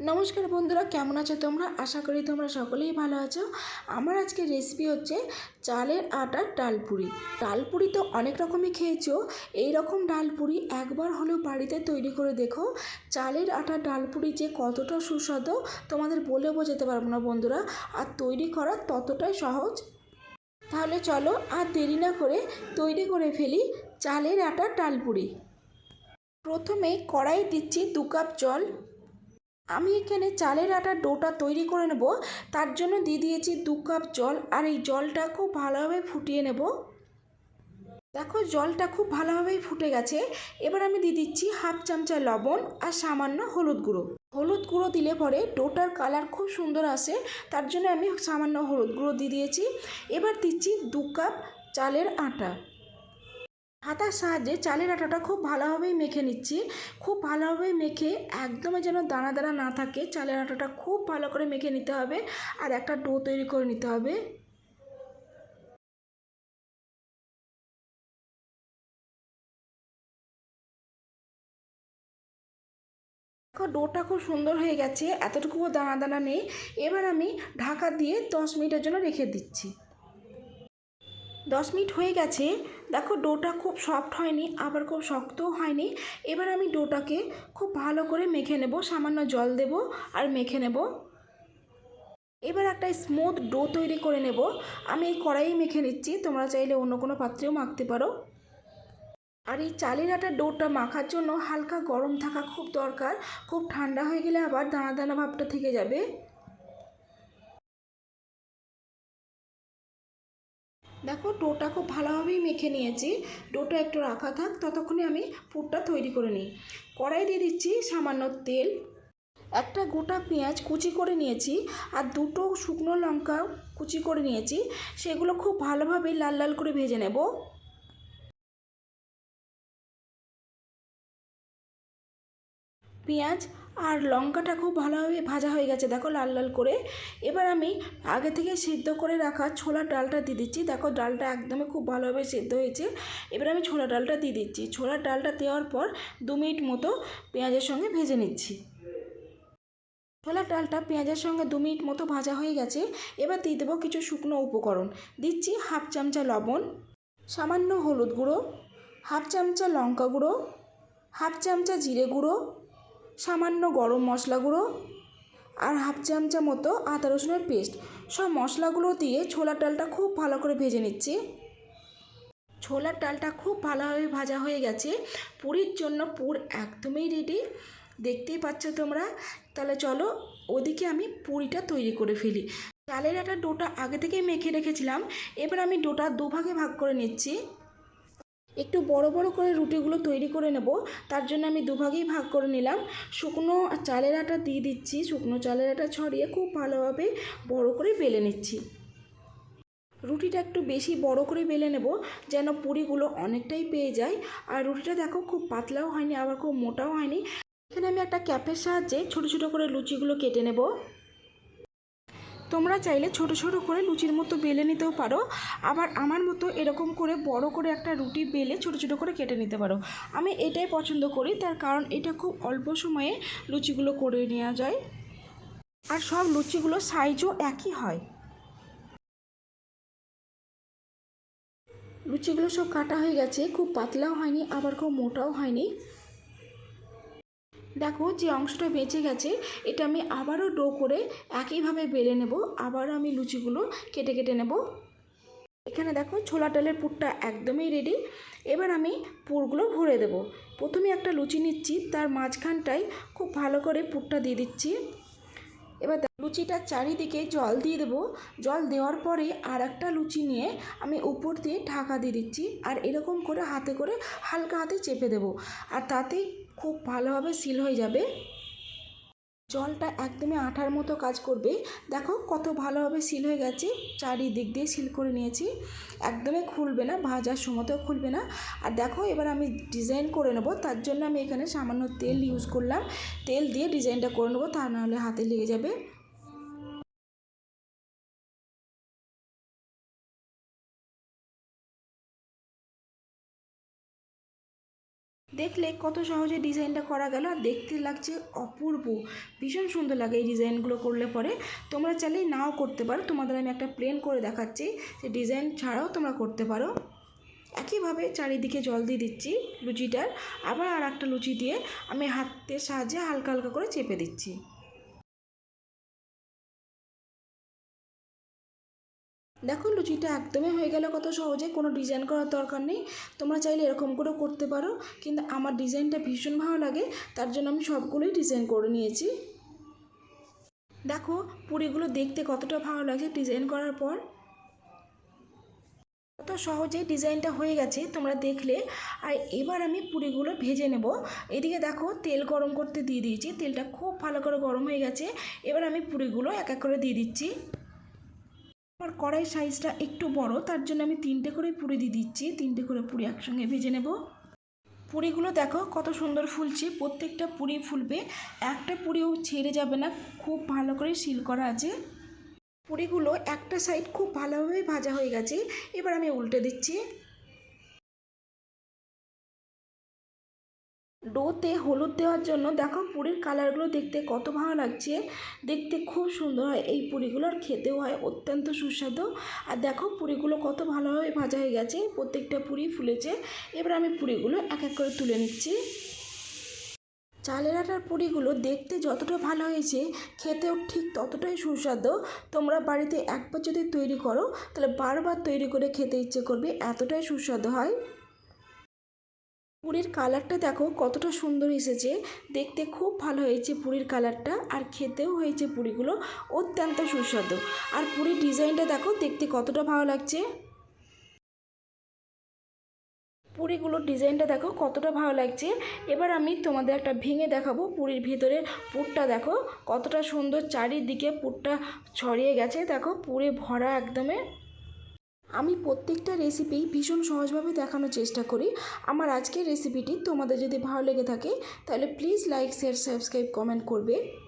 নমস্কার বন্ধুরা, কেমন আছো তোমরা? আশা করি তোমরা সকলেই ভালো আছো। আমার আজকে রেসিপি হচ্ছে চালের আটার ডালপুরি ডালপুরি তো অনেক রকমই খেয়েছো। এই রকম ডালপুরি একবার হলেও বাড়িতে তৈরি করে দেখো। চালের আটার ডালপুরি যে কতটা সুস্বাদু, তোমাদের বলে বোঝাতে পারব না বন্ধুরা। আর তৈরি করা ততটাই সহজ। তাহলে চলো আর দেরি না করে তৈরি করে ফেলি চালের আটার ডালপুরি প্রথমে কড়াই দিচ্ছি দু কাপ জল। আমি এখানে চালের আটার ডোটা তৈরি করে নেব। তার জন্য দিয়ে দিয়েছি দু কাপ জল আর এই জলটা খুব ভালোভাবে ফুটিয়ে নেব। দেখো জলটা খুব ভালোভাবেই ফুটে গেছে। এবার আমি দিয়ে দিচ্ছি হাফ চামচা লবণ আর সামান্য হলুদ গুঁড়ো। হলুদ গুঁড়ো দিলে পরে ডোটার কালার খুব সুন্দর আসে। তার জন্য আমি সামান্য হলুদ গুঁড়ো দিয়ে দিয়েছি। এবার দিচ্ছি দু কাপ চালের আটা। হাতার সাহায্যে চালের আটাটা খুব ভালোভাবেই মেখে নিচ্ছি। খুব ভালোভাবেই মেখে একদমই যেন দানা দানা না থাকে, চালের আটাটা খুব ভালো করে মেখে নিতে হবে আর একটা ডো তৈরি করে নিতে হবে। ডোটা খুব সুন্দর হয়ে গেছে, এতটুকুও দানা দানা নেই। এবার আমি ঢাকা দিয়ে দশ মিনিটের জন্য রেখে দিচ্ছি। দশ মিনিট হয়ে গেছে। দেখো ডোটা খুব সফট হয়নি, আবার খুব শক্তও হয়নি। এবার আমি ডোটাকে খুব ভালো করে মেখে নেব, সামান্য জল দেব আর মেখে নেব। এবার একটা স্মুথ ডো তৈরি করে নেব। আমি এই কড়াই মেখে নিচ্ছি, তোমরা চাইলে অন্য কোনো পাত্রেও মাখতে পারো। আর এই চালের আটার ডোটা মাখার জন্য হালকা গরম থাকা খুব দরকার। খুব ঠান্ডা হয়ে গেলে আবার দানা দানা ভাবটা থেকে যাবে। দেখো ডোটা খুব ভালোভাবেই মেখে নিয়েছি। ডোটা একটু রাখা থাক, ততক্ষণে আমি পুরটা তৈরি করে নিই। কড়াই দিয়ে দিচ্ছি সামান্য তেল। একটা গোটা পেঁয়াজ কুচি করে নিয়েছি আর দুটো শুকনো লঙ্কা কুচি করে নিয়েছি। সেগুলো খুব ভালোভাবে লাল লাল করে ভেজে নেব। পেঁয়াজ আর লঙ্কাটা খুব ভালোভাবে ভাজা হয়ে গেছে, দেখো লাল লাল করে। এবার আমি আগে থেকে সিদ্ধ করে রাখা ছোলার ডালটা দিয়ে দিচ্ছি। দেখো ডালটা একদমই খুব ভালোভাবে সিদ্ধ হয়েছে। এবার আমি ছোলা ডালটা দিয়ে দিচ্ছি। ছোলার ডালটা দেওয়ার পর দু মিনিট মতো পেঁয়াজের সঙ্গে ভেজে নিচ্ছি। ছোলার ডালটা পেঁয়াজের সঙ্গে দু মিনিট মতো ভাজা হয়ে গেছে। এবার দিয়ে দেবো কিছু শুকনো উপকরণ। দিচ্ছি হাফ চামচা লবণ, সামান্য হলুদ গুঁড়ো, হাফ চামচা লঙ্কা গুঁড়ো, হাফ চামচা জিরে গুঁড়ো সামান্য গরম মশলা গুঁড়ো আর হাফ চামচা মতো আদা রসুনের পেস্ট। সব মশলাগুলো দিয়ে ছোলার ডালটা খুব ভালো করে ভেজে নিচ্ছি। ছোলার ডালটা খুব ভালোভাবে ভাজা হয়ে গেছে। পুরীর জন্য পুর একদমই রেডি দেখতেই পাচ্ছ তোমরা? তাহলে চলো ওদিকে আমি পুরিটা তৈরি করে ফেলি। চালের একটা ডোটা আগে থেকেই মেখে রেখেছিলাম। এবার আমি ডোটা দুভাগে ভাগ করে নিচ্ছি। একটু বড় বড় করে রুটিগুলো তৈরি করে নেব। তার জন্য আমি দুভাগেই ভাগ করে নিলাম। শুকনো চালের আটা দিয়ে দিচ্ছি। শুকনো চালের আটা ছড়িয়ে খুব ভালোভাবে বড় করে বেলে নিচ্ছি। রুটিটা একটু বেশি বড় করে বেলে নেব যেন পুরিগুলো অনেকটাই পেয়ে যায়। আর রুটিটা দেখো খুব পাতলাও হয়নি, আবার খুব মোটাও হয়নি। এখানে আমি একটা ক্যাপের সাহায্যে ছোটো ছোটো করে লুচিগুলো কেটে নেব। তোমরা চাইলে ছোট ছোট করে লুচির মতো বেলে নিতেও পারো। আবার আমার মতো এরকম করে বড় করে একটা রুটি বেলে ছোট ছোট করে কেটে নিতে পারো। আমি এটাই পছন্দ করি, তার কারণ এটা খুব অল্প সময়ে লুচিগুলো করে নেওয়া যায়। আর সব লুচিগুলো সাইজও একই হয়। লুচিগুলো সব কাটা হয়ে গেছে, খুব পাতলাও হয়নি, আবার খুব মোটাও হয়নি। দেখো যে অংশটা বেঁচে গেছে, এটা আমি আবারও ডো করে একইভাবে বেলে নেব, আবারও আমি লুচিগুলো কেটে কেটে নেব। এখানে দেখো ছোলা ডালের পুরটা একদমই রেডি এবার আমি পুরগুলো ভরে দেব। প্রথমে একটা লুচি নিচ্ছি, তার মাঝখানটায় খুব ভালো করে পুরটা দিয়ে দিচ্ছি। এবার লুচিটার চারিদিকে জল দিয়ে দেবো। জল দেওয়ার পরে আর একটা লুচি নিয়ে আমি উপর দিয়ে ঢাকা দিয়ে দিচ্ছি, আর এরকম করে হাতে করে হালকা হাতে চেপে দেবো। আর তাতেই খুব ভালোভাবে সিল হয়ে যাবে। জলটা একদমই আঠার মতো কাজ করবে। দেখো কত ভালোভাবে সিল হয়ে গেছে। চারিদিক দিয়ে সিল করে নিয়েছি। একদমই খুলবে না, ভাজার সময়তেও খুলবে না। আর দেখো এবার আমি ডিজাইন করে নেব। তার জন্য আমি এখানে সামান্য তেল ইউজ করলাম। তেল দিয়ে ডিজাইনটা করে নেব, তা নাহলে হাতে লেগে যাবে। দেখলে কত সহজে ডিজাইনটা করা গেল আর দেখতে লাগছে অপূর্ব। ভীষণ সুন্দর লাগে এই ডিজাইনগুলো করলে পরে। তোমরা চাইলেই নাও করতে পারো। তোমাদের আমি একটা প্লেন করে দেখাচ্ছি। যে ডিজাইন ছাড়াও তোমরা করতে পারো। একইভাবে চারিদিকে জল দিয়ে দিচ্ছি লুচিটার। আবার আর একটা লুচি দিয়ে আমি হাতের সাহায্যে হালকা হালকা করে চেপে দিচ্ছি। দেখো, লুচিটা একদমই হয়ে গেল কত সহজে, কোনো ডিজাইন করার দরকার নেই। তোমরা চাইলে এরকম করেও করতে পারো, কিন্তু আমার ডিজাইনটা ভীষণ ভালো লাগে, তার জন্য আমি সবগুলোই ডিজাইন করে নিয়েছি। দেখো, পুরিগুলো দেখতে কতটা ভালো লাগছে ডিজাইন করার পর। কত সহজে ডিজাইনটা হয়ে গেছে, তোমরা দেখলে। আর এবার আমি পুরিগুলো ভেজে নেব। এদিকে দেখো, তেল গরম করতে দিয়ে দিয়েছি, তেলটা খুব ভালো করে গরম হয়ে গেছে। এবার আমি পুরিগুলো এক এক করে দিয়ে দিচ্ছি। আমার কড়াই সাইজটা একটু বড়, তার জন্য আমি তিনটে করে পুরি দিয়ে দিচ্ছি। তিনটে করে পুরি একসঙ্গে ভেজে নেব। পুরিগুলো দেখো কত সুন্দর ফুলছে, প্রত্যেকটা পুরি ফুলবে। একটা পুরিও ছেড়ে যাবে না, খুব ভালো করে সিল করা আছে। পুরিগুলো একটা সাইড খুব ভালোভাবে ভাজা হয়ে গেছে, এবার আমি উল্টে দিচ্ছি। ডোতে হলুদ দেওয়ার জন্য দেখো পুরীর কালারগুলো দেখতে কত ভালো লাগছে। দেখতে খুব সুন্দর হয়। এই পুরিগুলো আর খেতেও হয়, অত্যন্ত সুস্বাদু। আর দেখো পুরিগুলো কত ভালোভাবে ভাজা হয়ে গেছে, প্রত্যেকটা পুরি ফুলেছে। এবার আমি পুরিগুলো এক এক করে তুলে নিচ্ছি। চালের আটার পুরিগুলো দেখতে যতটা ভালো হয়েছে, খেতেও ঠিক ততটাই সুস্বাদু। তোমরা বাড়িতে একবার যদি তৈরি করো, তাহলে বারবার তৈরি করে খেতে ইচ্ছে করবে, এতটাই সুস্বাদু হয়। পুরীর কালারটা দেখো কতটা সুন্দর এসেছে। দেখতে খুব ভালো হয়েছে পুরীর কালারটা আর খেতেও হয়েছে পুরিগুলো অত্যন্ত সুস্বাদু। আর পুরীর ডিজাইনটা দেখো দেখতে কতটা ভালো লাগছে। পুরিগুলোর ডিজাইনটা দেখো কতটা ভালো লাগছে। এবার আমি তোমাদের একটা ভেঙে দেখাবো পুরীর ভিতরে পুরটা দেখো কতটা সুন্দর চারিদিকে পুরটা ছড়িয়ে গেছে। দেখো পুরে ভরা একদমে আমি প্রত্যেকটা রেসিপি ভীষণ সহজভাবে দেখানোর চেষ্টা করি। আমার আজকের রেসিপিটি তোমাদের যদি ভালো লেগে থাকে, তাহলে please like share subscribe comment করবে।